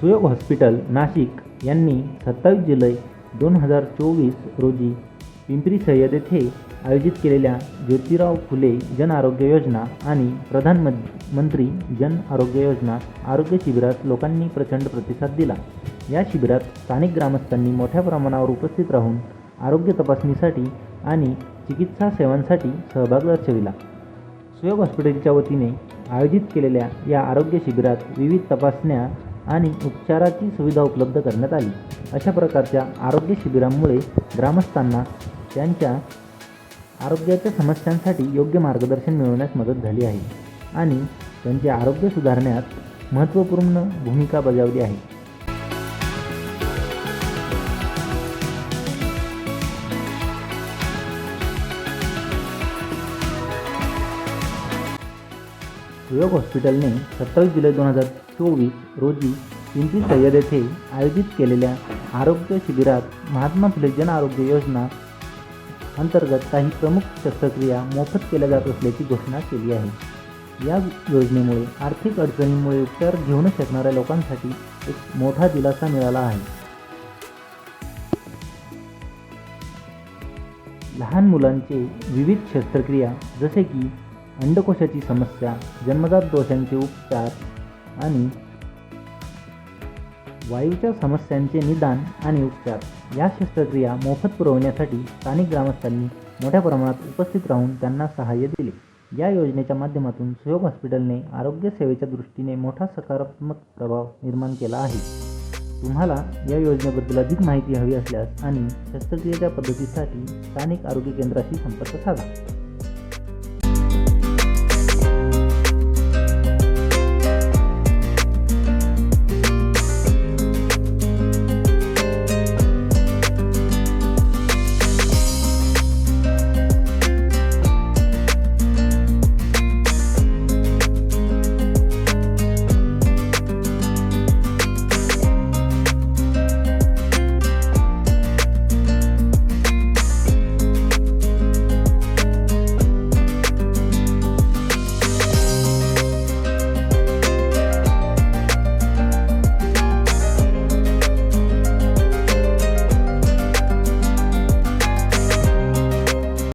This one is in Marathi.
सुयोग हॉस्पिटल नाशिक यांनी सत्तावीस जुलै दोन हजार चोवीस रोजी पिंपरी सय्यद येथे आयोजित केलेल्या ज्योतिराव फुले जन आरोग्य योजना आणि प्रधानमंत्री जन आरोग्य योजना आरोग्य शिबिरात लोकांनी प्रचंड प्रतिसाद दिला. या शिबिरात स्थानिक ग्रामस्थांनी मोठ्या प्रमाणावर उपस्थित राहून आरोग्य तपासणीसाठी आणि चिकित्सा सेवांसाठी सहभाग दर्शविला. सुयोग हॉस्पिटलच्या वतीने आयोजित केलेल्या या आरोग्य शिबिरात विविध तपासण्या आणि उपचाराची सुविधा उपलब्ध करण्यात आली. अशा प्रकारच्या आरोग्य शिबिरांमुळे ग्रामस्थांना त्यांच्या आरोग्याच्या समस्यांसाठी योग्य मार्गदर्शन मिळवण्यास मदत झाली आहे आणि त्यांचे आरोग्य सुधारण्यात महत्त्वपूर्ण भूमिका बजावली आहे. सुयोग हॉस्पिटलने सत्तावीस जुलै दोन हजार चोवीस रोजी पिंपरी सय्यद येथे आयोजित केलेल्या आरोग्य शिबिरात महात्मा फुले जन आरोग्य योजना अंतर्गत काही प्रमुख शस्त्रक्रिया मोफत केल्या जात असल्याची घोषणा केली आहे. या योजनेमुळे आर्थिक अडचणींमुळे उपचार घेऊ न शकणाऱ्या लोकांसाठी एक मोठा दिलासा मिळाला आहे. लहान मुलांचे विविध शस्त्रक्रिया जसे की अंडकोशाची समस्या जन्मजात दोषांचे उपचार आणि वायूच्या समस्यांचे निदान आणि उपचार. या शस्त्रक्रिया मोफत पुरवण्यासाठी स्थानिक ग्रामस्थांनी मोठ्या प्रमाणात उपस्थित राहून त्यांना सहाय्य दिले. या योजनेच्या माध्यमातून सुयोग हॉस्पिटलने आरोग्य सेवेच्या दृष्टीने मोठा सकारात्मक प्रभाव निर्माण केला आहे. तुम्हाला या योजनेबद्दल अधिक माहिती हवी असल्यास आणि शस्त्रक्रियेच्या पद्धतीसाठी स्थानिक आरोग्य केंद्राशी संपर्क साधा.